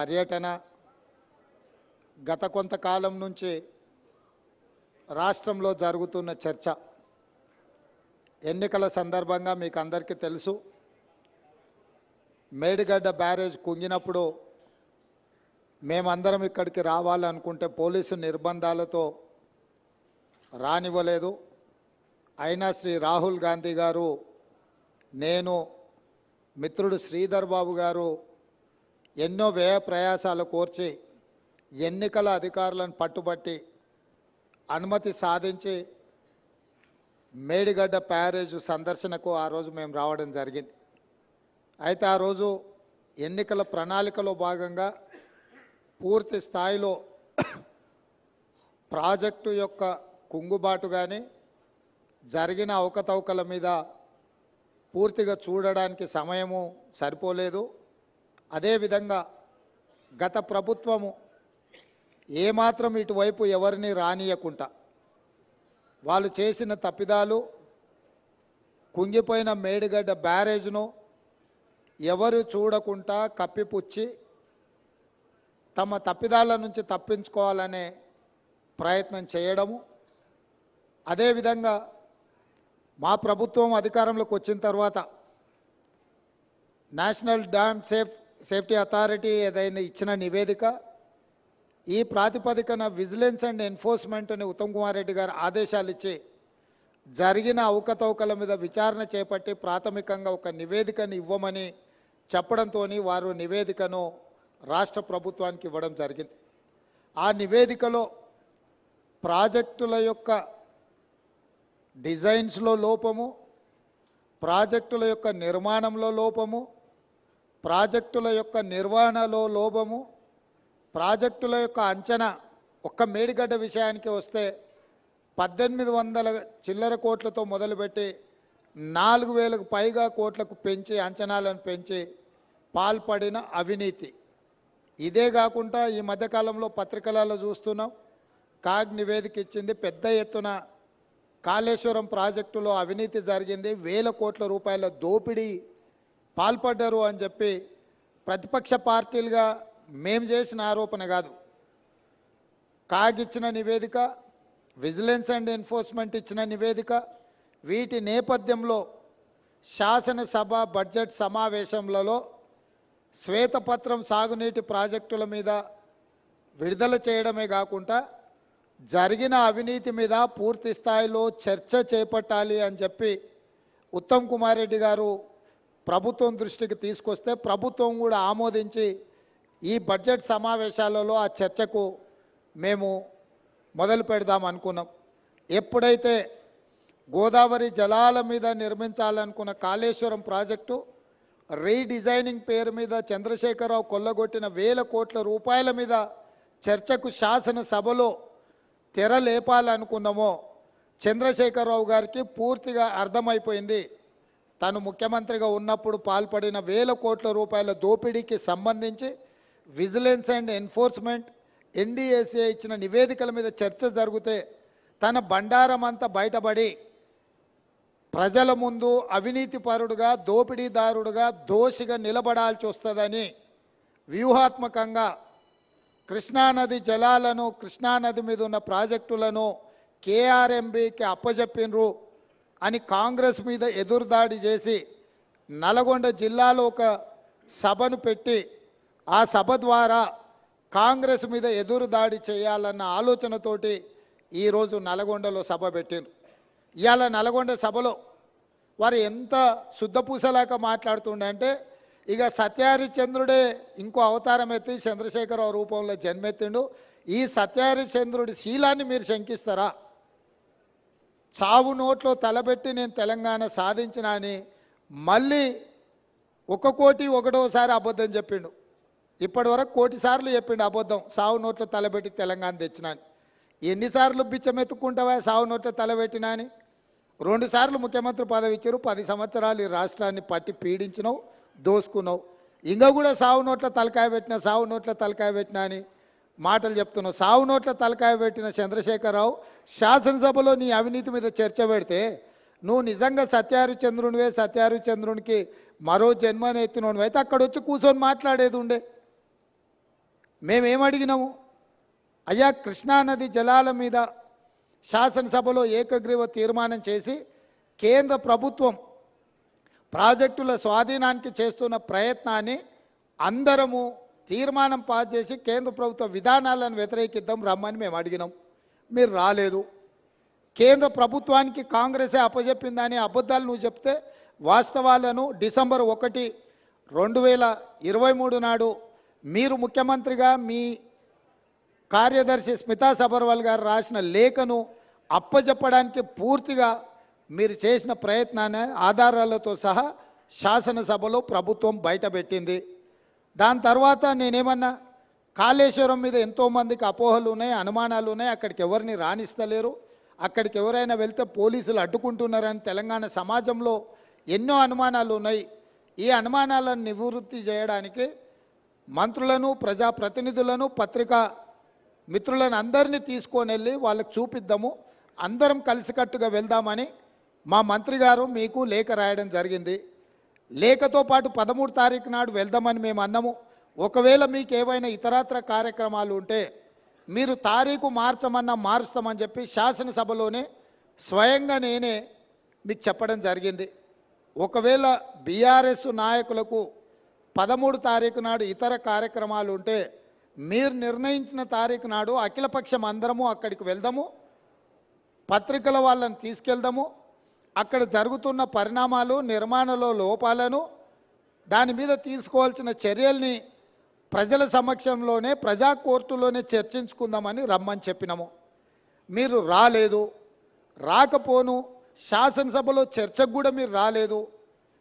పర్యటన గత కొంతకాలం నుంచి రాష్ట్రంలో జరుగుతున్న చర్చ. ఎన్నికల సందర్భంగా మీకు అందరికీ తెలుసు. మేడిగడ్డ బ్యారేజ్ కుంగినప్పుడు మేమందరం ఇక్కడికి రావాలనుకుంటే పోలీసు నిర్బంధాలతో రానివ్వలేదు. అయినా శ్రీ రాహుల్ గాంధీ గారు నేను మిత్రుడు శ్రీధర్ బాబు గారు ఎన్నో వ్యయ ప్రయాసాలు కోర్చి ఎన్నికల అధికారులను పట్టుబట్టి అనుమతి సాధించి మేడిగడ్డ ప్యారేజ్ సందర్శనకు ఆ రోజు మేము రావడం జరిగింది. అయితే ఆ రోజు ఎన్నికల ప్రణాళికలో భాగంగా పూర్తి స్థాయిలో ప్రాజెక్టు యొక్క కుంగుబాటు కానీ జరిగిన అవకతవకల మీద పూర్తిగా చూడడానికి సమయము సరిపోలేదు. అదేవిధంగా గత ప్రభుత్వము ఏమాత్రం ఇటువైపు ఎవరిని రానియకుండా వాళ్ళు చేసిన తప్పిదాలు కుంగిపోయిన మేడిగడ్డ బ్యారేజ్ను ఎవరు చూడకుండా కప్పిపుచ్చి తమ తప్పిదాల నుంచి తప్పించుకోవాలనే ప్రయత్నం చేయడము. అదేవిధంగా మా ప్రభుత్వం అధికారంలోకి వచ్చిన తర్వాత national dam safe safety authority ఏదైనా ఇచ్చిన నివేదిక ఈ ప్రాతిపదికన విజిలెన్స్ అండ్ ఎన్ఫోర్స్మెంట్ అని ఉత్తమ్ కుమార్ రెడ్డి గారు ఆదేశాలు ఇచ్చి జరిగిన అవకతవకల మీద విచారణ చేపట్టి ప్రాథమికంగా ఒక నివేదికను ఇవ్వమని చెప్పడంతో వారు నివేదికను రాష్ట్ర ప్రభుత్వానికి ఇవ్వడం జరిగింది. ఆ నివేదికలో ప్రాజెక్టుల యొక్క డిజైన్స్లో లోపము ప్రాజెక్టుల యొక్క నిర్మాణంలో లోపము ప్రాజెక్టుల యొక్క నిర్వహణలో లోపము ప్రాజెక్టుల యొక్క అంచనా ఒక్క మేడిగడ్డ విషయానికి వస్తే పద్దెనిమిది వందల చిల్లర కోట్లతో మొదలుపెట్టి నాలుగు వేలకు పైగా కోట్లకు పెంచి అంచనాలను పెంచి పాల్పడిన అవినీతి. ఇదే కాకుండా ఈ మధ్యకాలంలో పత్రికలలో చూస్తున్నాం కాగ్ నివేదిక ఇచ్చింది పెద్ద ఎత్తున కాళేశ్వరం ప్రాజెక్టులో అవినీతి జరిగింది వేల కోట్ల రూపాయల దోపిడీ పాల్పడ్డారు అని చెప్పి ప్రతిపక్ష పార్టీలుగా మేము చేసిన ఆరోపణ కాదు. కాగిచ్చిన నివేదిక విజిలెన్స్ అండ్ ఎన్ఫోర్స్మెంట్ ఇచ్చిన నివేదిక వీటి నేపథ్యంలో శాసనసభ బడ్జెట్ సమావేశంలలో శ్వేతపత్రం సాగునీటి ప్రాజెక్టుల మీద విడుదల చేయడమే కాకుండా జరిగిన అవినీతి మీద పూర్తి స్థాయిలో చర్చ చేపట్టాలి అని చెప్పి ఉత్తమ్ కుమార్ రెడ్డి గారు ప్రభుత్వం దృష్టికి తీసుకొస్తే ప్రభుత్వం కూడా ఆమోదించి ఈ బడ్జెట్ సమావేశాలలో ఆ చర్చకు మేము మొదలు పెడదాం అనుకున్నాం. ఎప్పుడైతే గోదావరి జలాల మీద నిర్మించాలనుకున్న కాళేశ్వరం ప్రాజెక్టు రీడిజైనింగ్ పేరు మీద చంద్రశేఖరరావు కొల్లగొట్టిన వేల కోట్ల రూపాయల మీద చర్చకు శాసనసభలో తెర లేపాలనుకున్నామో చంద్రశేఖరరావు గారికి పూర్తిగా అర్థమైపోయింది. తను ముఖ్యమంత్రిగా ఉన్నప్పుడు పాల్పడిన వేల కోట్ల రూపాయల దోపిడీకి సంబంధించి విజిలెన్స్ అండ్ ఎన్ఫోర్స్మెంట్ ఎన్డీఏసీ ఇచ్చిన నివేదికల మీద చర్చ జరిగితే తన బండారం అంతా బయటపడి ప్రజల ముందు అవినీతిపరుడుగా దోపిడీదారుడుగా దోషిగా నిలబడాల్సి వస్తుందని వ్యూహాత్మకంగా కృష్ణానది జలాలను కృష్ణానది మీద ఉన్న ప్రాజెక్టులను కేఆర్ఎంబికి అప్పజెప్పినరు. అని కాంగ్రెస్ మీద ఎదురుదాడి చేసి నల్గొండ జిల్లాలో ఒక సభను పెట్టి ఆ సభ ద్వారా కాంగ్రెస్ మీద ఎదురుదాడి చేయాలన్న ఆలోచనతోటి ఈరోజు నల్గొండలో సభ పెట్టారు ఇవాళ నల్గొండ సభలో వారు ఎంత శుద్ధపూసలాక మాట్లాడుతుండే ఇక సత్యహరిచంద్రుడే ఇంకో అవతారం ఎత్తి చంద్రశేఖరరావు రూపంలో జన్మెత్తిండు. ఈ సత్యహరిచంద్రుడి శీలాన్ని మీరు శంకిస్తారా? చావు నోట్లో తలబెట్టి నేను తెలంగాణ సాధించిన అని మళ్ళీ ఒక కోటి ఒకటోసారి అబద్ధం చెప్పిండు. ఇప్పటి వరకు కోటి సార్లు చెప్పిండు అబద్ధం. సావు నోట్లో తలబెట్టి తెలంగాణ తెచ్చినా ఎన్నిసార్లు బిచ్చమెత్తుకుంటావా సావు నోట్లో తలబెట్టినా అని? రెండుసార్లు ముఖ్యమంత్రి పదవి ఇచ్చారు. పది సంవత్సరాలు ఈ రాష్ట్రాన్ని పట్టి పీడించినావు దోసుకున్నావు. ఇంకా కూడా సావు నోట్ల తలకాయ పెట్టిన సావు నోట్ల తలకాయ పెట్టినా అని మాటలు చెప్తున్నావు. సావు నోట్ల తలకాయ పెట్టిన చంద్రశేఖరరావు శాసనసభలో నీ అవినీతి మీద చర్చ పెడితే నువ్వు నిజంగా సత్యహరిచంద్రునివే సత్యహరిచంద్రునికి మరో జన్మని ఎత్తినోడు అయితే అక్కడ వచ్చి కూర్చొని మాట్లాడేది ఉండే. మేమేం అడిగినాము? అయ్యా కృష్ణానది జలాల మీద శాసనసభలో ఏకగ్రీవ తీర్మానం చేసి కేంద్ర ప్రభుత్వం ప్రాజెక్టుల స్వాధీనానికి చేస్తున్న ప్రయత్నాన్ని అందరము తీర్మానం పాస్ చేసి కేంద్ర ప్రభుత్వ విధానాలను వ్యతిరేకిద్దాం రమ్మని మేము అడిగినాం. మీరు రాలేదు. కేంద్ర ప్రభుత్వానికి కాంగ్రెసే అప్పజెప్పిందని అబద్ధాలు నువ్వు చెప్తే వాస్తవాలను డిసెంబర్ ఒకటి రెండు వేల ఇరవై మూడు నాడు మీరు ముఖ్యమంత్రిగా మీ కార్యదర్శి స్మితా సబర్వాల్ గారు రాసిన లేఖను అప్పజెప్పడానికి పూర్తిగా మీరు చేసిన ప్రయత్నాన్ని ఆధారాలతో సహా శాసనసభలో ప్రభుత్వం బయటపెట్టింది. దాని తర్వాత నేనేమన్నా కాళేశ్వరం మీద ఎంతోమందికి అపోహలు ఉన్నాయి అనుమానాలు ఉన్నాయి అక్కడికి ఎవరిని రాణిస్తలేరు? అక్కడికి ఎవరైనా వెళ్తే పోలీసులు అడ్డుకుంటున్నారని తెలంగాణ సమాజంలో ఎన్నో అనుమానాలు ఉన్నాయి. ఈ అనుమానాలను నివృత్తి చేయడానికి మంత్రులను ప్రజాప్రతినిధులను పత్రికా మిత్రులను అందరినీ తీసుకొని వెళ్ళి వాళ్ళకి చూపిద్దాము. అందరం కలిసికట్టుగా వెళ్దామని మా మంత్రి గారు మీకు లేఖ రాయడం జరిగింది. లేఖతో పాటు పదమూడు తారీఖు నాడు వెళ్దామని మేము అన్నాము. ఒకవేళ మీకు ఏవైనా ఇతరత్ర కార్యక్రమాలు ఉంటే మీరు తారీఖు మార్చమన్నా మారుస్తామని చెప్పి శాసనసభలోనే స్వయంగా నేనే మీకు చెప్పడం జరిగింది. ఒకవేళ బీఆర్ఎస్ నాయకులకు పదమూడు తారీఖు నాడు ఇతర కార్యక్రమాలు ఉంటే మీరు నిర్ణయించిన తారీఖు నాడు అఖిలపక్షం అందరము అక్కడికి వెళ్దాము. పత్రికల వాళ్ళని తీసుకెళ్దాము. అక్కడ జరుగుతున్న పరిణామాలు నిర్మాణంలో లోపాలను దాని మీద తీసుకోవాల్సిన చర్యల్ని ప్రజల సమక్షంలోనే ప్రజా కోర్టులోనే చర్చించుకుందామని రమ్మని చెప్పినాము. మీరు రాలేదు. రాకపోను. శాసనసభలో చర్చకు కూడా మీరు రాలేదు.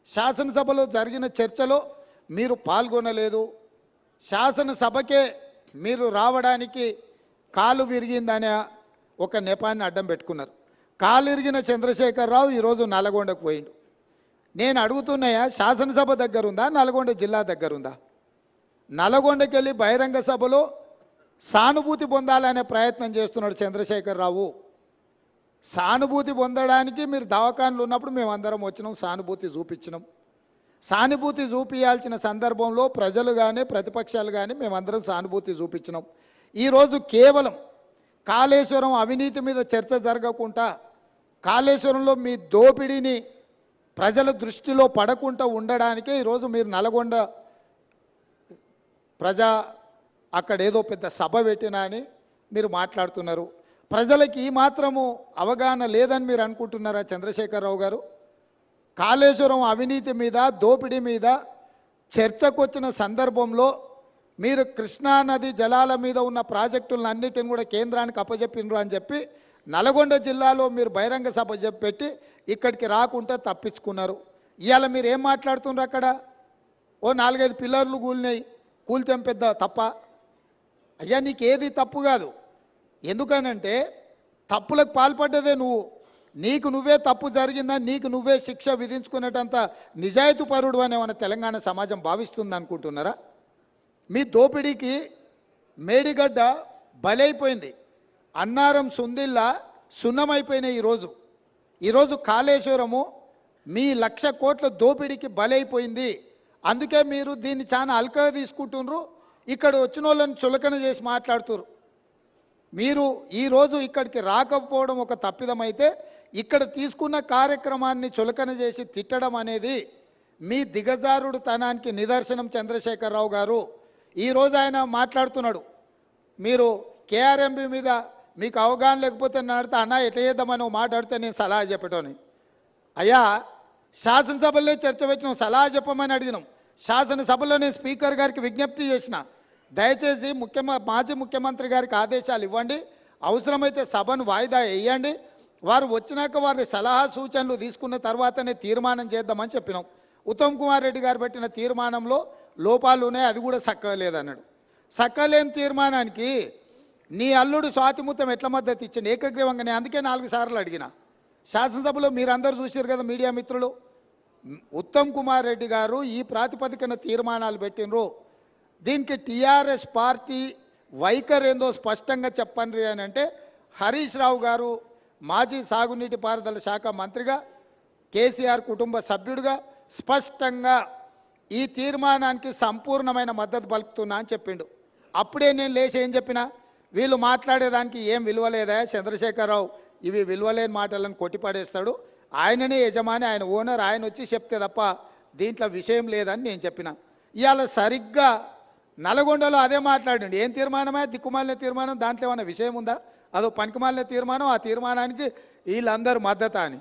శాసనసభలో జరిగిన చర్చలో మీరు పాల్గొనలేదు. శాసనసభకే మీరు రావడానికి కాలు విరిగిందనే ఒక నెపాన్ని అడ్డం పెట్టుకున్నారు. కాలిరిగిన చంద్రశేఖరరావు ఈరోజు నల్గొండకు పోయిండు. నేను అడుగుతున్నాయా శాసనసభ దగ్గర ఉందా నల్గొండ జిల్లా దగ్గరుందా? నల్గొండకి వెళ్ళి బహిరంగ సభలో సానుభూతి పొందాలనే ప్రయత్నం చేస్తున్నాడు చంద్రశేఖరరావు. సానుభూతి పొందడానికి మీరు దవాఖానలు ఉన్నప్పుడు మేము అందరం వచ్చినాం సానుభూతి చూపించినాం. సానుభూతి చూపించాల్సిన సందర్భంలో ప్రజలు కానీ ప్రతిపక్షాలు కానీ మేమందరం సానుభూతి చూపించినాం. ఈరోజు కేవలం కాళేశ్వరం అవినీతి మీద చర్చ జరగకుండా కాళేశ్వరంలో మీ దోపిడీని ప్రజల దృష్టిలో పడకుండా ఉండడానికే ఈరోజు మీరు నల్గొండ ప్రజా అక్కడ ఏదో పెద్ద సభ పెట్టినా అని మీరు మాట్లాడుతున్నారు. ప్రజలకి ఈ మాత్రము అవగాహన లేదని మీరు అనుకుంటున్నారా చంద్రశేఖరరావు గారు? కాళేశ్వరం అవినీతి మీద దోపిడీ మీద చర్చకు వచ్చిన సందర్భంలో మీరు కృష్ణానది జలాల మీద ఉన్న ప్రాజెక్టులన్నిటిని కూడా కేంద్రానికి అప్పజెప్పిండ్రు అని చెప్పి నల్గొండ జిల్లాలో మీరు బహిరంగ సభ చెప్పి ఇక్కడికి రాకుండా తప్పించుకున్నారు. ఇవాళ మీరు ఏం మాట్లాడుతున్నారు అక్కడ? ఓ నాలుగైదు పిల్లర్లు కూలినాయి. కూలితేం పెద్ద తప్ప? అయ్యా నీకు ఏది తప్పు కాదు. ఎందుకనంటే తప్పులకు పాల్పడ్డదే నువ్వు. నీకు నువ్వే తప్పు జరిగిందని నీకు నువ్వే శిక్ష విధించుకునేటంత నిజాయితీ పరుడు అని మన తెలంగాణ సమాజం భావిస్తుంది అనుకుంటున్నారా? మీ దోపిడీకి మేడిగడ్డ బలైపోయింది. అన్నారం సుందిల్లా సున్నమైపోయినాయి ఈరోజు ఈరోజు కాళేశ్వరము మీ లక్ష కోట్ల దోపిడీకి బలైపోయింది. అందుకే మీరు దీన్ని చాలా అల్కగా తీసుకుంటున్నారు ఇక్కడ వచ్చిన వాళ్ళని చులకన చేసి మాట్లాడుతున్నారు మీరు ఈరోజు ఇక్కడికి రాకపోవడం ఒక తప్పిదమైతే ఇక్కడ తీసుకున్న కార్యక్రమాన్ని చులకన చేసి తిట్టడం అనేది మీ దిగజారుడు తనానికి నిదర్శనం చంద్రశేఖరరావు గారు. ఈరోజు ఆయన మాట్లాడుతున్నాడు. మీరు కేఆర్ఎంబి మీద మీకు అవగాహన లేకపోతే నడితే అన్న ఎట్లా చేద్దామని మాట్లాడితే నేను సలహా చెప్పటోని. అయ్యా శాసనసభలో చర్చ పెట్టినాం సలహా చెప్పమని అడిగినాం. శాసనసభలో నేను స్పీకర్ గారికి విజ్ఞప్తి చేసిన. దయచేసి ముఖ్యమ మాజీ ముఖ్యమంత్రి గారికి ఆదేశాలు ఇవ్వండి. అవసరమైతే సభను వాయిదా వేయండి. వారు వచ్చినాక వారి సలహా సూచనలు తీసుకున్న తర్వాతనే తీర్మానం చేద్దామని చెప్పినాం. ఉత్తమ్ కుమార్ రెడ్డి గారు పెట్టిన తీర్మానంలో లోపాలు ఉన్నాయి అది కూడా సక్కలేదన్నాడు. సక్కలేని తీర్మానానికి నీ అల్లుడు స్వాతిముత్తం ఎట్ల మద్దతు ఇచ్చింది ఏకగ్రీవంగానే అందుకే నాలుగు సార్లు అడిగిన. శాసనసభలో మీరందరూ చూశారు కదా మీడియా మిత్రులు. ఉత్తమ్ కుమార్ రెడ్డి గారు ఈ ప్రాతిపదికన తీర్మానాలు పెట్టినరు దీనికి టీఆర్ఎస్ పార్టీ వైఖరి ఏందో స్పష్టంగా చెప్పండి అని అంటే హరీష్ రావు గారు మాజీ సాగునీటి పారుదల శాఖ మంత్రిగా కేసీఆర్ కుటుంబ సభ్యుడిగా స్పష్టంగా ఈ తీర్మానానికి సంపూర్ణమైన మద్దతు పలుకుతున్నా అని చెప్పిండు. అప్పుడే నేను లేచి ఏం చెప్పినా? వీళ్ళు మాట్లాడేదానికి ఏం విలువలేదా? చంద్రశేఖరరావు ఇవి విలువలేని మాటలను కొట్టిపడేస్తాడు. ఆయననే యజమాని ఆయన ఓనర్ ఆయన వచ్చి చెప్తే తప్ప దీంట్లో విషయం లేదని నేను చెప్పిన. ఇవాళ సరిగ్గా నల్గొండలో అదే మాట్లాడండి. ఏం తీర్మానమే? దిక్కుమాలిన తీర్మానం? దాంట్లో ఏమైనా విషయం ఉందా? అదో పనికిమాలిన తీర్మానం? ఆ తీర్మానానికి వీళ్ళందరూ మద్దతు అని.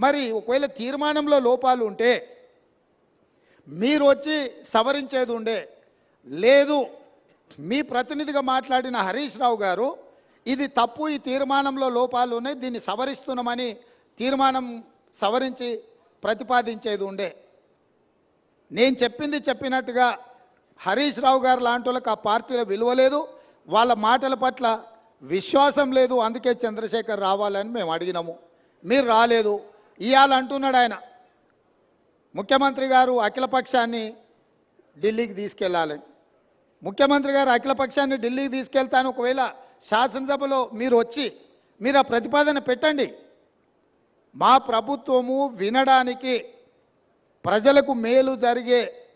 మరి ఒకవేళ తీర్మానంలో లోపాలు ఉంటే మీరు వచ్చి సవరించేది ఉండే. లేదు మీ ప్రతినిధిగా మాట్లాడిన హరీష్ రావు గారు ఇది తప్పు ఈ తీర్మానంలో లోపాలు ఉన్నాయి దీన్ని సవరిస్తున్నామని తీర్మానం సవరించి ప్రతిపాదించేది ఉండే. నేను చెప్పింది చెప్పినట్టుగా హరీష్ రావు గారు లాంటి వాళ్ళకి ఆ పార్టీలో విలువ లేదు వాళ్ళ మాటల పట్ల విశ్వాసం లేదు అందుకే చంద్రశేఖర్ రావాలని మేము అడిగినాము. మీరు రాలేదు ఇవాళ అంటున్నాడు ఆయన. ముఖ్యమంత్రి గారు అఖిలపక్షాన్ని ఢిల్లీకి తీసుకెళ్ళాలని. ముఖ్యమంత్రి గారు అఖిలపక్షాన్ని ఢిల్లీకి తీసుకెళ్తాను. ఒకవేళ శాసనసభలో మీరు వచ్చి మీరు ఆ ప్రతిపాదన పెట్టండి. మా ప్రభుత్వము వినడానికి ప్రజలకు మేలు జరిగే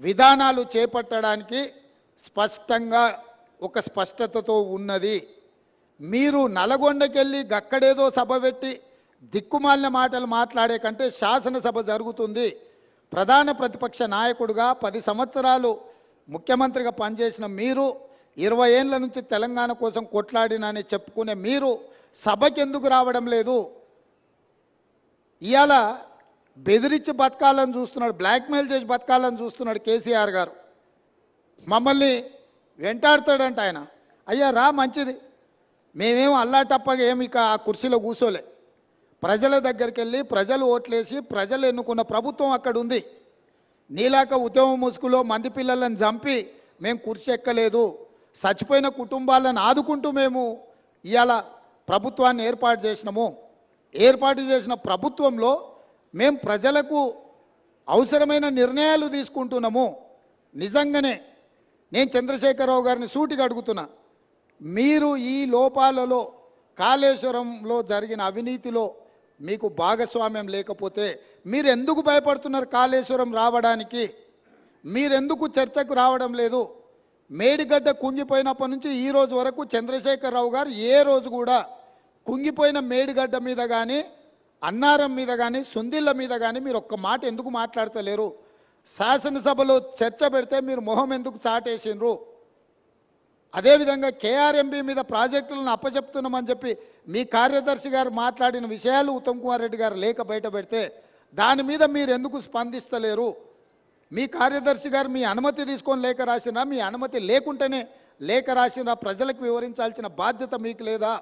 విధానాలు చేపట్టడానికి స్పష్టంగా ఒక స్పష్టతతో ఉన్నది. మీరు నల్గొండకెళ్ళి గక్కడేదో సభ పెట్టి దిక్కుమాలిన మాటలు మాట్లాడే కంటే శాసనసభ జరుగుతుంది. ప్రధాన ప్రతిపక్ష నాయకుడుగా పది సంవత్సరాలు ముఖ్యమంత్రిగా పనిచేసిన మీరు ఇరవై ఏళ్ళ నుంచి తెలంగాణ కోసం కొట్లాడినని చెప్పుకునే మీరు సభకి ఎందుకు రావడం లేదు? ఇవాళ బెదిరించి బతకాలని చూస్తున్నాడు బ్లాక్మెయిల్ చేసి బతకాలని చూస్తున్నాడు కేసీఆర్ గారు. మమ్మల్ని వెంటాడతాడంట ఆయన. అయ్యా రా మంచిది. మేమేం అల్లాటప్పగా ఏమి ఇక ఆ కుర్చీలో కూర్చోలే ప్రజల దగ్గరికి వెళ్ళి ప్రజలు ఓట్లేసి ప్రజలు ఎన్నుకున్న ప్రభుత్వం అక్కడ ఉంది నీలాక ఉద్యమ ముసుగులో మంది పిల్లలను చంపి మేము కుర్చీ ఎక్కలేదు. చచ్చిపోయిన కుటుంబాలను ఆదుకుంటూ మేము ఇవాళ ప్రభుత్వాన్ని ఏర్పాటు చేసినాము. ఏర్పాటు చేసిన ప్రభుత్వంలో మేము ప్రజలకు అవసరమైన నిర్ణయాలు తీసుకుంటున్నాము. నిజంగానే నేను చంద్రశేఖరరావు గారిని సూటిగా అడుగుతున్నా. మీరు ఈ లోపాలలో కాళేశ్వరంలో జరిగిన అవినీతిలో మీకు భాగస్వామ్యం లేకపోతే మీరు ఎందుకు భయపడుతున్నారు కాళేశ్వరం రావడానికి? మీరెందుకు చర్చకు రావడం లేదు? మేడిగడ్డ కుంగిపోయినప్పటి నుంచి ఈ రోజు వరకు చంద్రశేఖరరావు గారు ఏ రోజు కూడా కుంగిపోయిన మేడిగడ్డ మీద కానీ అన్నారం మీద కానీ సుందిళ్ళ మీద కానీ మీరు ఒక్క మాట ఎందుకు మాట్లాడతలేరు? శాసనసభలో చర్చ పెడితే మీరు మొహం ఎందుకు చాటేసిండ్రు? అదేవిధంగా కేఆర్ఎంబి మీద ప్రాజెక్టులను అప్పచెప్తున్నామని చెప్పి మీ కార్యదర్శి గారు మాట్లాడిన విషయాలు ఉత్తమ్ కుమార్ రెడ్డి గారు లేఖ బయట పెడితే దాని మీద మీరు ఎందుకు స్పందిస్తలేరు? మీ కార్యదర్శి గారు మీ అనుమతి తీసుకొని లేఖ రాసినా మీ అనుమతి లేకుంటేనే లేఖ రాసిన ప్రజలకు వివరించాల్సిన బాధ్యత మీకు లేదా?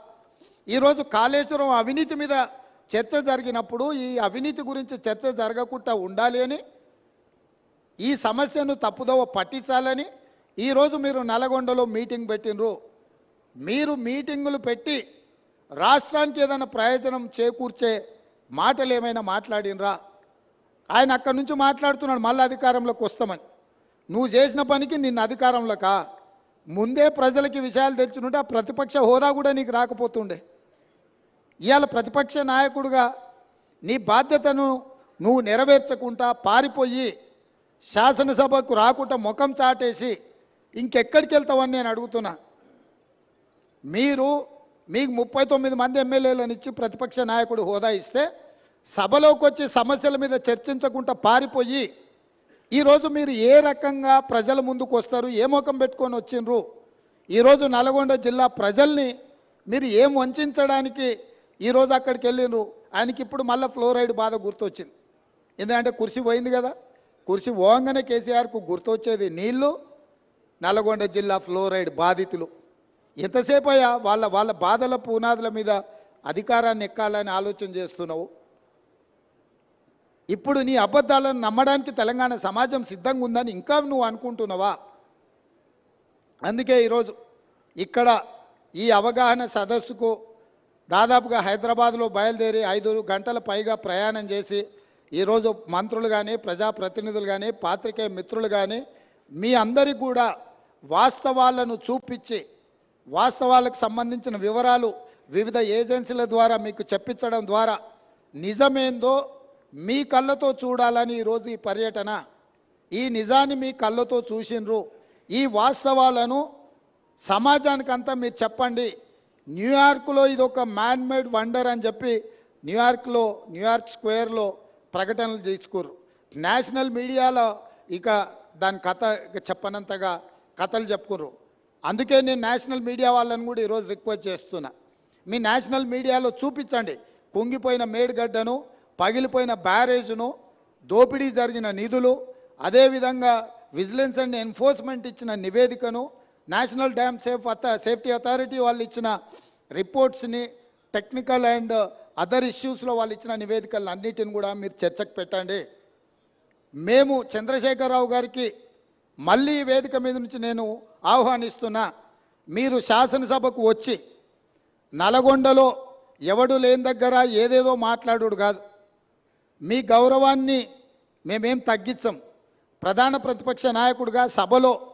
ఈరోజు కాళేశ్వరం అవినీతి మీద చర్చ జరిగినప్పుడు ఈ అవినీతి గురించి చర్చ జరగకుండా ఉండాలి అని ఈ సమస్యను తప్పుదోవ పట్టించాలని ఈరోజు మీరు నల్గొండలో మీటింగ్ పెట్టినరు మీరు మీటింగులు పెట్టి రాష్ట్రానికి ఏదైనా ప్రయోజనం చేకూర్చే మాటలు ఏమైనా మాట్లాడినరా? ఆయన అక్కడి నుంచి మాట్లాడుతున్నాడు మళ్ళీ అధికారంలోకి వస్తామని. నువ్వు చేసిన పనికి నిన్న అధికారంలోకా? ముందే ప్రజలకి విషయాలు తెచ్చుంటే ఆ ప్రతిపక్ష హోదా కూడా నీకు రాకపోతుండే. ఇవాళ ప్రతిపక్ష నాయకుడుగా నీ బాధ్యతను నువ్వు నెరవేర్చకుండా పారిపోయి శాసనసభకు రాకుండా ముఖం చాటేసి ఇంకెక్కడికి వెళ్తావని నేను అడుగుతున్నా. మీరు మీకు ముప్పై తొమ్మిది మంది ఎమ్మెల్యేలను ఇచ్చి ప్రతిపక్ష నాయకుడు హోదా ఇస్తే సభలోకి వచ్చి సమస్యల మీద చర్చించకుండా పారిపోయి ఈరోజు మీరు ఏ రకంగా ప్రజల ముందుకు వస్తారు ఏ ముఖం పెట్టుకొని వచ్చిండ్రు? ఈరోజు నల్గొండ జిల్లా ప్రజల్ని మీరు ఏం వంచడానికి ఈరోజు అక్కడికి వెళ్ళిండ్రు? ఆయనకి ఇప్పుడు మళ్ళీ ఫ్లోరైడ్ బాధ గుర్తొచ్చింది. ఎందుకంటే కుర్చీ పోయింది కదా. కుర్చీ పోగానే కేసీఆర్కు గుర్తొచ్చేది నీళ్ళు నల్గొండ జిల్లా ఫ్లోరైడ్ బాధితులు. ఎంతసేపు అయ్యా వాళ్ళ వాళ్ళ బాధల పునాదుల మీద అధికారాన్ని ఎక్కాలని ఆలోచన చేస్తున్నావు? ఇప్పుడు నీ అబద్ధాలను నమ్మడానికి తెలంగాణ సమాజం సిద్ధంగా ఉందని ఇంకా నువ్వు అనుకుంటున్నావా? అందుకే ఈరోజు ఇక్కడ ఈ అవగాహన సదస్సుకు దాదాపుగా హైదరాబాద్లో బయలుదేరి ఐదు గంటల పైగా ప్రయాణం చేసి ఈరోజు మంత్రులు కానీ ప్రజాప్రతినిధులు కానీ పాత్రికేయ మిత్రులు కానీ మీ అందరికీ కూడా వాస్తవాలను చూపించి వాస్తవాలకు సంబంధించిన వివరాలు వివిధ ఏజెన్సీల ద్వారా మీకు చెప్పించడం ద్వారా నిజమేందో మీ కళ్ళతో చూడాలని ఈరోజు ఈ పర్యటన. ఈ నిజాన్ని మీ కళ్ళతో చూసిండ్రు ఈ వాస్తవాలను సమాజానికంతా మీరు చెప్పండి. న్యూయార్క్లో ఇది ఒక మ్యాన్ మేడ్ వండర్ అని చెప్పి న్యూయార్క్లో న్యూయార్క్ స్క్వేర్లో ప్రకటనలు తీసుకుర్రు. నేషనల్ మీడియాలో ఇక దాని కథ ఇక చెప్పనంతగా కథలు చెప్పుకుర్రు. అందుకే నేను నేషనల్ మీడియా వాళ్ళని కూడా ఈరోజు రిక్వెస్ట్ చేస్తున్నా. మీ నేషనల్ మీడియాలో చూపించండి. కుంగిపోయిన మేడిగడ్డను పగిలిపోయిన బ్యారేజ్ను దోపిడీ జరిగిన నిధులు అదేవిధంగా విజిలెన్స్ అండ్ ఎన్ఫోర్స్మెంట్ ఇచ్చిన నివేదికను national dam safe safety authority వాళ్ళు ఇచ్చిన రిపోర్ట్స్ని టెక్నికల్ అండ్ అదర్ ఇష్యూస్లో వాళ్ళు ఇచ్చిన నివేదికలను అన్నిటిని కూడా మీరు చర్చకు పెట్టండి. మేము చంద్రశేఖరరావు గారికి మళ్ళీ వేదిక మీద నుంచి నేను ఆహ్వానిస్తున్నా మీరు శాసనసభకు వచ్చి నల్గొండలో ఎవడు లేని దగ్గర ఏదేదో మాట్లాడుడు కాదు. మీ గౌరవాన్ని మేమేం తగ్గించం. ప్రధాన ప్రతిపక్ష నాయకుడిగా సభలో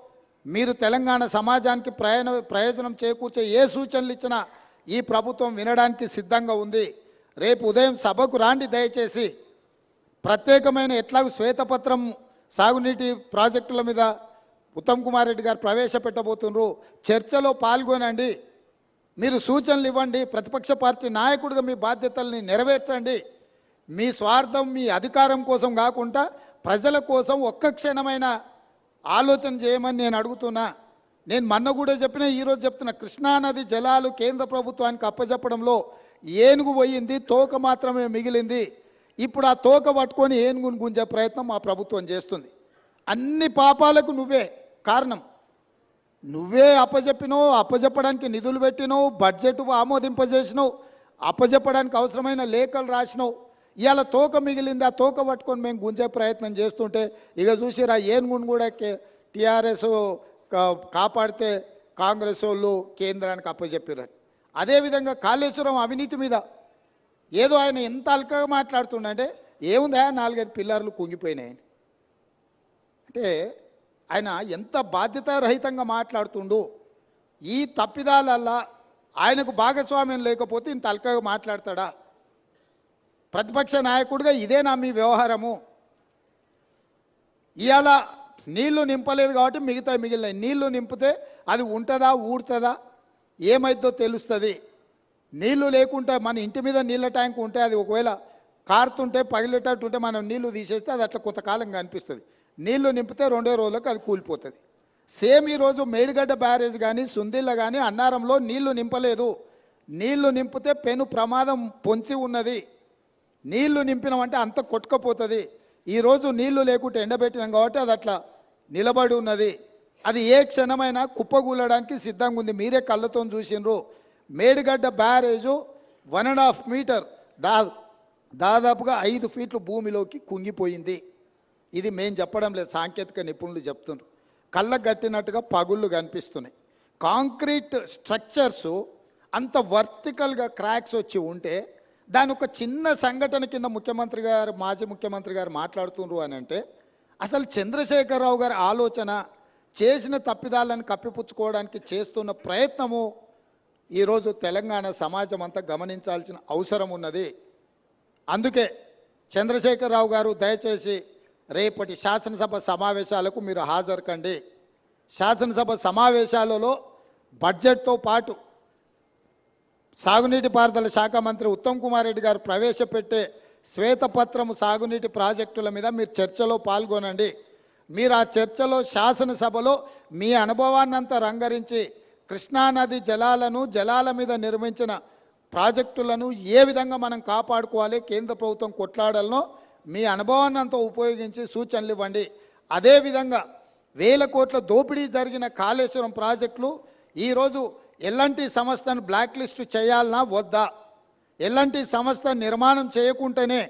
మీరు తెలంగాణ సమాజానికి ప్రయాణ ప్రయోజనం చేకూర్చే ఏ సూచనలు ఇచ్చినా ఈ ప్రభుత్వం వినడానికి సిద్ధంగా ఉంది. రేపు ఉదయం సభకు రాండి దయచేసి. ప్రత్యేకమైన ఎట్లాగూ శ్వేతపత్రం సాగునీటి ప్రాజెక్టుల మీద ఉత్తమ్ కుమార్ రెడ్డి గారు ప్రవేశపెట్టబోతున్నారు చర్చలో పాల్గొనండి. మీరు సూచనలు ఇవ్వండి. ప్రతిపక్ష పార్టీ నాయకుడిగా మీ బాధ్యతల్ని నెరవేర్చండి. మీ స్వార్థం మీ అధికారం కోసం కాకుండా ప్రజల కోసం ఒక్క క్షణమైన ఆలోచన చేయమని నేను అడుగుతున్నా. నేను మొన్న కూడా చెప్పిన ఈరోజు చెప్తున్న కృష్ణానది జలాలు కేంద్ర ప్రభుత్వానికి అప్పచెప్పడంలో ఏనుగు పోయింది తోక మాత్రమే మిగిలింది. ఇప్పుడు ఆ తోక పట్టుకొని ఏనుగును గుంజే ప్రయత్నం మా ప్రభుత్వం చేస్తుంది. అన్ని పాపాలకు నువ్వే కారణం. నువ్వే అప్పజెప్పినవు అప్పజెప్పడానికి నిధులు పెట్టినవు బడ్జెట్ ఆమోదింపజేసినావు అప్పజెప్పడానికి అవసరమైన లేఖలు రాసినావు. ఇవాళ తోక మిగిలింది ఆ తోక పట్టుకొని మేము గుంజే ప్రయత్నం చేస్తుంటే ఇక చూసిరా ఏనుగును కూడా టీఆర్ఎస్ కాపాడితే కాంగ్రెస్ వాళ్ళు కేంద్రానికి అప్పచెప్పారు అదేవిధంగా కాళేశ్వరం అవినీతి మీద ఏదో ఆయన ఎంత అల్కగా మాట్లాడుతుండంటే ఏముందా నాలుగైదు పిల్లర్లు కుంగిపోయినాయని అంటే ఆయన ఎంత బాధ్యతారహితంగా మాట్లాడుతుండు. ఈ తప్పిదాలల్లా ఆయనకు భాగస్వామ్యం లేకపోతే ఇంత అల్కగా మాట్లాడతాడా? ప్రతిపక్ష నాయకుడిగా ఇదేనా మీ వ్యవహారము. ఇవాళ నీళ్ళు నింపలేదు కాబట్టి మిగతా మిగిలినాయి. నీళ్ళు నింపితే అది ఉంటుందా ఊడుతుందా ఏమైద్దో తెలుస్తుంది. నీళ్ళు లేకుంటే మన ఇంటి మీద నీళ్ళ ట్యాంక్ ఉంటే అది ఒకవేళ కారుతుంటే పగిలేటట్టు ఉంటే మనం నీళ్ళు తీసేస్తే అది అట్లా కొంతకాలంగా అనిపిస్తుంది నీళ్ళు నింపితే రెండో రోజులకు అది కూలిపోతుంది. సేమ్ ఈరోజు మేడిగడ్డ బ్యారేజ్ కానీ సుందిళ్ళ కానీ అన్నారంలో నీళ్ళు నింపలేదు. నీళ్ళు నింపితే పెను ప్రమాదం పొంచి ఉన్నది. నీళ్ళు నింపినామంటే అంత కొట్టుకపోతుంది. ఈరోజు నీళ్ళు లేకుంటే ఎండబెట్టినాం కాబట్టి అది అట్లా నిలబడి ఉన్నది. అది ఏ క్షణమైనా కుప్పగూలడానికి సిద్ధంగా ఉంది మీరే కళ్ళతో చూసిండ్రు. Medigadda barrage one and half metre దా దాదాపుగా ఐదు ఫీట్లు భూమిలోకి కుంగిపోయింది. ఇది మేం చెప్పడం లేదు సాంకేతిక నిపుణులు చెప్తున్నారు కళ్ళకు కట్టినట్టుగా పగుళ్ళు కనిపిస్తున్నాయి. కాంక్రీట్ స్ట్రక్చర్స్ అంత వర్టికల్గా క్రాక్స్ వచ్చి ఉంటే దాని ఒక చిన్న సంఘటన కింద ముఖ్యమంత్రి గారు మాజీ ముఖ్యమంత్రి గారు మాట్లాడుతున్నారు అని అంటే అసలు చంద్రశేఖరరావు గారి ఆలోచన చేసిన తప్పిదాలను కప్పిపుచ్చుకోవడానికి చేస్తున్న ప్రయత్నము ఈరోజు తెలంగాణ సమాజం అంతా గమనించాల్సిన అవసరం ఉన్నది. అందుకే చంద్రశేఖరరావు గారు దయచేసి రేపటి శాసనసభ సమావేశాలకు మీరు హాజరు కండి శాసనసభ సమావేశాలలో బడ్జెట్తో పాటు సాగునీటి పారుదల శాఖ మంత్రి ఉత్తమ్ కుమార్ రెడ్డి గారు ప్రవేశపెట్టే శ్వేతపత్రము సాగునీటి ప్రాజెక్టుల మీద మీరు చర్చలో పాల్గొనండి. మీరు ఆ చర్చలో శాసనసభలో మీ అనుభవాన్నంతా రంగరించి కృష్ణానది జలాలను జలాల మీద నిర్మించిన ప్రాజెక్టులను ఏ విధంగా మనం కాపాడుకోవాలి కేంద్ర ప్రభుత్వం కొట్లాడాలనో మీ అనుభవాన్ని అంతా ఉపయోగించి సూచనలు ఇవ్వండి. అదేవిధంగా వేల కోట్ల దోపిడీ జరిగిన కాళేశ్వరం ప్రాజెక్టులు ఈరోజు ఎలాంటి సంస్థను బ్లాక్ లిస్ట్ చేయాలనా వద్దా? ఎలాంటి సంస్థ నిర్మాణం చేయకుంటేనే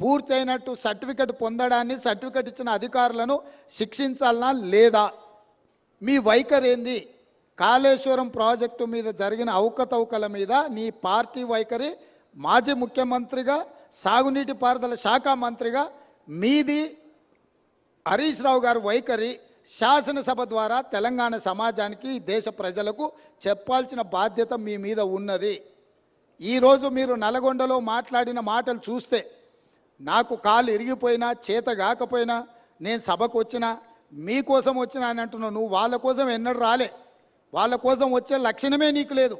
పూర్తయినట్టు సర్టిఫికెట్ పొందడాన్ని సర్టిఫికెట్ ఇచ్చిన అధికారులను శిక్షించాలనా లేదా? మీ వైఖరి ఏంది? కాళేశ్వరం ప్రాజెక్టు మీద జరిగిన అవకతవకల మీద నీ పార్టీ వైఖరి మాజీ ముఖ్యమంత్రిగా సాగునీటి పారుదల శాఖ మంత్రిగా మీది హరీష్ రావు గారి వైఖరి శాసనసభ ద్వారా తెలంగాణ సమాజానికి దేశ ప్రజలకు చెప్పాల్సిన బాధ్యత మీ మీద ఉన్నది. ఈరోజు మీరు నల్గొండలో మాట్లాడిన మాటలు చూస్తే నాకు కాలు ఇరిగిపోయినా చేత కాకపోయినా నేను సభకు వచ్చినా మీకోసం వచ్చినా అని అంటున్నావు. నువ్వు వాళ్ళ కోసం ఎన్నడూ రాలే. వాళ్ళ కోసం వచ్చే లక్షణమే నీకు లేదు.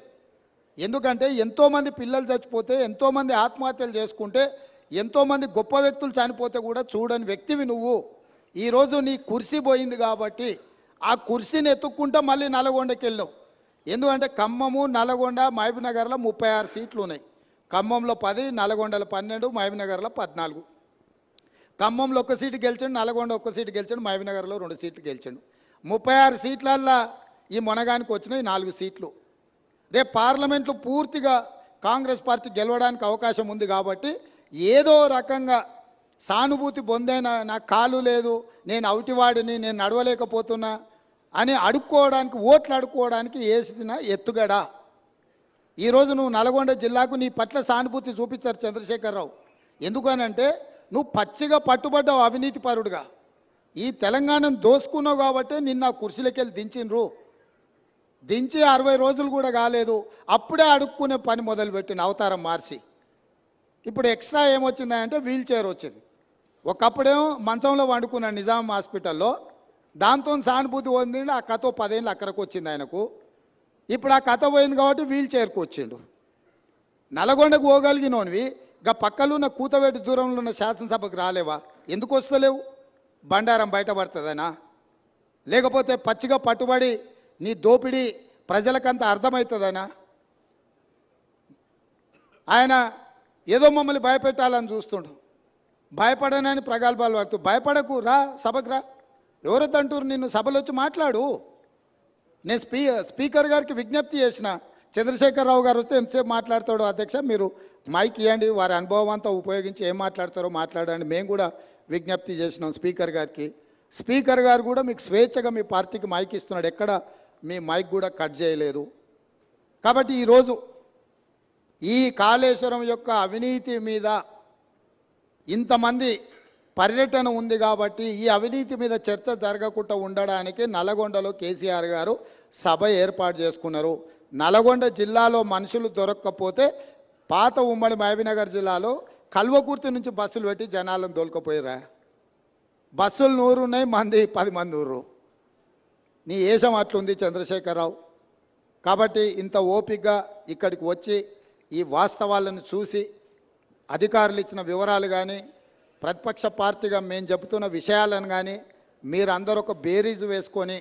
ఎందుకంటే ఎంతోమంది పిల్లలు చచ్చిపోతే ఎంతోమంది ఆత్మహత్యలు చేసుకుంటే ఎంతోమంది గొప్ప వ్యక్తులు చనిపోతే కూడా చూడని వ్యక్తివి నువ్వు. ఈరోజు నీ కుర్సీ పోయింది కాబట్టి ఆ కుర్సీని ఎత్తుక్కుంటా మళ్ళీ నల్గొండకి వెళ్ళావు. ఎందుకంటే ఖమ్మము నల్గొండ మహబూబ్నగర్లో ముప్పై ఆరు సీట్లు ఉన్నాయి. ఖమ్మంలో పది నల్గొండలో పన్నెండు మహబూబ్నగర్లో పద్నాలుగు. ఖమ్మంలో ఒక సీటు గెలిచాడు నల్గొండ ఒక్క సీటు గెలిచాడు మహబూబ్నగర్లో రెండు సీట్లు గెలిచాడు. ముప్పై ఆరు సీట్లల్లో ఈ మొనగానికి వచ్చినాయి నాలుగు సీట్లు. రేపు పార్లమెంట్లో పూర్తిగా కాంగ్రెస్ పార్టీ గెలవడానికి అవకాశం ఉంది కాబట్టి ఏదో రకంగా సానుభూతి పొందైన నాకు కాలు లేదు నేను అవుటివాడిని నేను నడవలేకపోతున్నా అని అడుక్కోవడానికి ఓట్లు అడుక్కోవడానికి వేసిన ఎత్తుగడ. ఈరోజు నువ్వు నల్గొండ జిల్లాకు నీ పట్ల సానుభూతి చూపించారు చంద్రశేఖరరావు. ఎందుకనంటే నువ్వు పచ్చిగా పట్టుబడ్డావు అవినీతి పరుడుగా. ఈ తెలంగాణను దోసుకున్నావు కాబట్టి నిన్న ఆ దించిండ్రు. దించి అరవై రోజులు కూడా కాలేదు. అప్పుడే అడుక్కునే పని మొదలుపెట్టిన అవతారం మార్చి. ఇప్పుడు ఎక్స్ట్రా ఏమొచ్చిందంటే వీల్ చైర్ వచ్చింది. ఒకప్పుడేమో మంచంలో వండుకున్న నిజాం హాస్పిటల్లో దాంతో సానుభూతి పొందిండు ఆ కథ పదేళ్ళు అక్కడికి వచ్చింది ఆయనకు. ఇప్పుడు ఆ కథ పోయింది కాబట్టి వీల్ చైర్కి వచ్చిండు. నల్గొండకు పోగలిగినోనివి గా పక్కలున్న కూతవేటి దూరంలో ఉన్న శాసనసభకు రాలేవా? ఎందుకు వస్తలేవు? బండారం బయటపడుతుందనా? లేకపోతే పచ్చిగా పట్టుబడి నీ దోపిడీ ప్రజలకంత అర్థమవుతుందనా? ఆయన ఏదో మమ్మల్ని భయపెట్టాలని చూస్తుండు. భయపడనని ప్రగల్భాలు పడుతూ భయపడకు రా సభకు రా. ఎవరొద్దంటారు నిన్ను? సభలో వచ్చి మాట్లాడు. నేను స్పీ స్పీకర్ గారికి విజ్ఞప్తి చేసిన చంద్రశేఖరరావు గారు వస్తే ఎంతసేపు మాట్లాడతాడో అధ్యక్ష మీరు మైక్ ఇవ్వండి వారి అనుభవం అంతా ఉపయోగించి ఏం మాట్లాడతారో మాట్లాడండి. మేము కూడా విజ్ఞప్తి చేసినాం స్పీకర్ గారికి. స్పీకర్ గారు కూడా మీకు స్వేచ్ఛగా మీ పార్టీకి మైక్ ఇస్తున్నాడు. ఎక్కడ మీ మైక్ కూడా కట్ చేయలేదు. కాబట్టి ఈరోజు ఈ కాళేశ్వరం యొక్క అవినీతి మీద ఇంతమంది పర్యటన ఉంది కాబట్టి ఈ అవినీతి మీద చర్చ జరగకుండా ఉండడానికి నల్గొండలో కేసీఆర్ గారు సభ ఏర్పాటు చేసుకున్నారు. నల్గొండ జిల్లాలో మనుషులు దొరక్కపోతే పాత ఉమ్మడి మహబీనగర్ జిల్లాలో కల్వకుర్తి నుంచి బస్సులు పెట్టి జనాలను దొలకపోయారా బస్సులు నూరు ఉన్నాయి మంది పది మంది ఊరు నీ ఏషం అట్లుంది చంద్రశేఖరరావు. కాబట్టి ఇంత ఓపికగా ఇక్కడికి వచ్చి ఈ వాస్తవాలను చూసి అధికారులు ఇచ్చిన వివరాలు కానీ ప్రతిపక్ష పార్టీగా మేము చెబుతున్న విషయాలను కానీ మీరందరూ ఒక బేరీజు వేసుకొని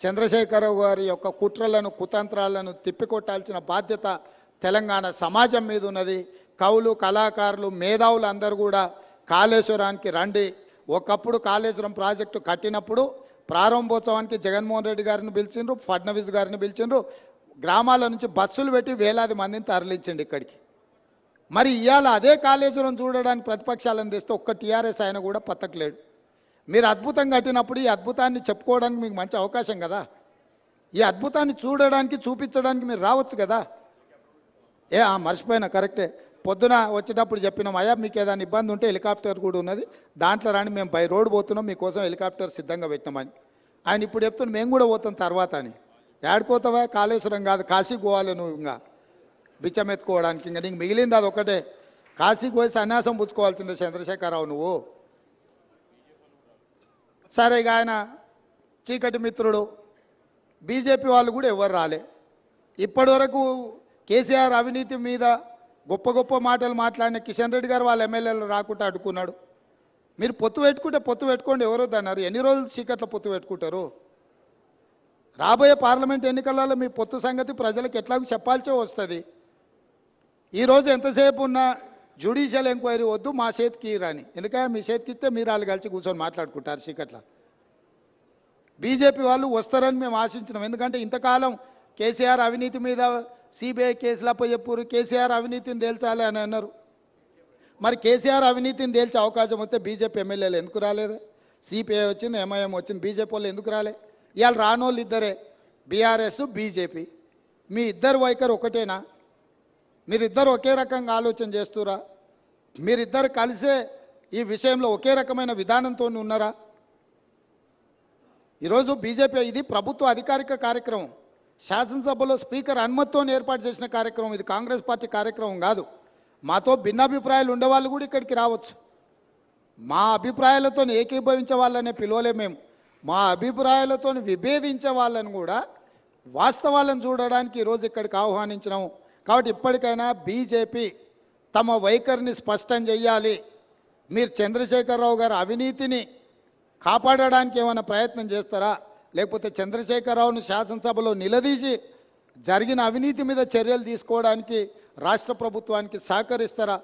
చంద్రశేఖరరావు గారి యొక్క కుట్రలను కుతంత్రాలను తిప్పికొట్టాల్సిన బాధ్యత తెలంగాణ సమాజం మీద ఉన్నది. కవులు కళాకారులు మేధావులు అందరూ కూడా కాళేశ్వరానికి రండి. ఒకప్పుడు కాళేశ్వరం ప్రాజెక్టు కట్టినప్పుడు ప్రారంభోత్సవానికి జగన్మోహన్ రెడ్డి గారిని పిలిచిండ్రు ఫడ్నవీస్ గారిని పిలిచిండ్రు. గ్రామాల నుంచి బస్సులు పెట్టి వేలాది మందిని తరలించండి ఇక్కడికి. మరి ఇవాళ అదే కాళేశ్వరం చూడడానికి ప్రతిపక్షాలను తెస్తే ఒక్క టీఆర్ఎస్ ఆయన కూడా పత్తకలేడు. మీరు అద్భుతం కట్టినప్పుడు ఈ అద్భుతాన్ని చెప్పుకోవడానికి మీకు మంచి అవకాశం కదా. ఈ అద్భుతాన్ని చూడడానికి చూపించడానికి మీరు రావచ్చు కదా. ఏ ఆ, మర్చిపోయినా కరెక్టే. పొద్దున వచ్చేటప్పుడు చెప్పినాం అయ్యా మీకు ఏదైనా ఇబ్బంది ఉంటే హెలికాప్టర్ కూడా ఉన్నది. దాంట్లో రాని మేము బై రోడ్ పోతున్నాం మీకోసం హెలికాప్టర్ సిద్ధంగా పెట్టినామని. ఆయన ఇప్పుడు చెప్తున్నా మేము కూడా పోతాం తర్వాత అని. ఏడిపోతావా? కాళేశ్వరం కాదు కాశీకి పోవాలి నువ్వు ఇంకా బిచ్చం ఎత్తుకోవడానికి ఇంకా నీకు మిగిలింది అది ఒకటే కాశీకి పోయి సన్యాసం పుచ్చుకోవాల్సిందే చంద్రశేఖరరావు నువ్వు. సరే ఇక ఆయన చీకటి మిత్రుడు. బీజేపీ వాళ్ళు కూడా ఎవరు రాలే. ఇప్పటివరకు కేసీఆర్ అవినీతి మీద గొప్ప గొప్ప మాటలు మాట్లాడిన కిషన్ రెడ్డి గారు వాళ్ళ ఎమ్మెల్యేలు రాకుండా అడ్డుకున్నాడు. మీరు పొత్తు పెట్టుకుంటే పొత్తు పెట్టుకోండి ఎవరు అన్నారు. ఎన్ని రోజులు చీకట్లో పొత్తు పెట్టుకుంటారు? రాబోయే పార్లమెంట్ ఎన్నికలలో మీ పొత్తు సంగతి ప్రజలకు ఎట్లాగో చెప్పాల్సే వస్తుంది. ఈరోజు ఎంతసేపు ఉన్న జ్యుడిషియల్ ఎంక్వైరీ వద్దు మా చేతికి రాని. ఎందుకంటే మీ చేతికి ఇస్తే మీరు వాళ్ళు కలిసి కూర్చొని మాట్లాడుకుంటారు చీకట్లో. బీజేపీ వాళ్ళు వస్తారని మేము ఆశించినాం. ఎందుకంటే ఇంతకాలం కేసీఆర్ అవినీతి మీద సిబిఐ కేసులు అప్పచెప్పురు కేసీఆర్ అవినీతిని తేల్చాలి అని అన్నారు. మరి కేసీఆర్ అవినీతిని తేల్చే అవకాశం వస్తే బీజేపీ ఎమ్మెల్యేలు ఎందుకు రాలేదు? సిపిఐ వచ్చింది ఎంఐఎం వచ్చింది బీజేపీ వాళ్ళు ఎందుకు రాలే? ఇవాళ రానోళ్ళు ఇద్దరే బీఆర్ఎస్ బీజేపీ మీ ఇద్దరు వైఖరి ఒకటేనా? మీరిద్దరు ఒకే రకంగా ఆలోచన చేస్తురా? మీరిద్దరు కలిసే ఈ విషయంలో ఒకే రకమైన విధానంతో ఉన్నారా? ఈరోజు బీజేపీ ఇది ప్రభుత్వ అధికారిక కార్యక్రమం. శాసనసభలో స్పీకర్ అనుమతితో ఏర్పాటు చేసిన కార్యక్రమం. ఇది కాంగ్రెస్ పార్టీ కార్యక్రమం కాదు. మాతో భిన్నాభిప్రాయాలు ఉండేవాళ్ళు కూడా ఇక్కడికి రావచ్చు. మా అభిప్రాయాలతో ఏకీభవించే వాళ్ళనే పిలవలే మేము. మా అభిప్రాయాలతో విభేదించే వాళ్ళని కూడా వాస్తవాలను చూడడానికి ఈరోజు ఇక్కడికి ఆహ్వానించినాము. కాబట్టి ఇప్పటికైనా బీజేపీ తమ వైఖరిని స్పష్టం చేయాలి మీరు చంద్రశేఖరరావు గారి అవినీతిని కాపాడడానికి ఏమైనా ప్రయత్నం చేస్తారా? లేకపోతే చంద్రశేఖరరావును శాసనసభలో నిలదీసి జరిగిన అవినీతి మీద చర్యలు తీసుకోవడానికి రాష్ట్ర ప్రభుత్వానికి సహకరిస్తారా?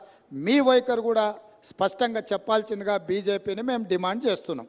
మీ వైఖరి కూడా స్పష్టంగా చెప్పాల్సిందిగా బీజేపీని మేము డిమాండ్ చేస్తున్నాం.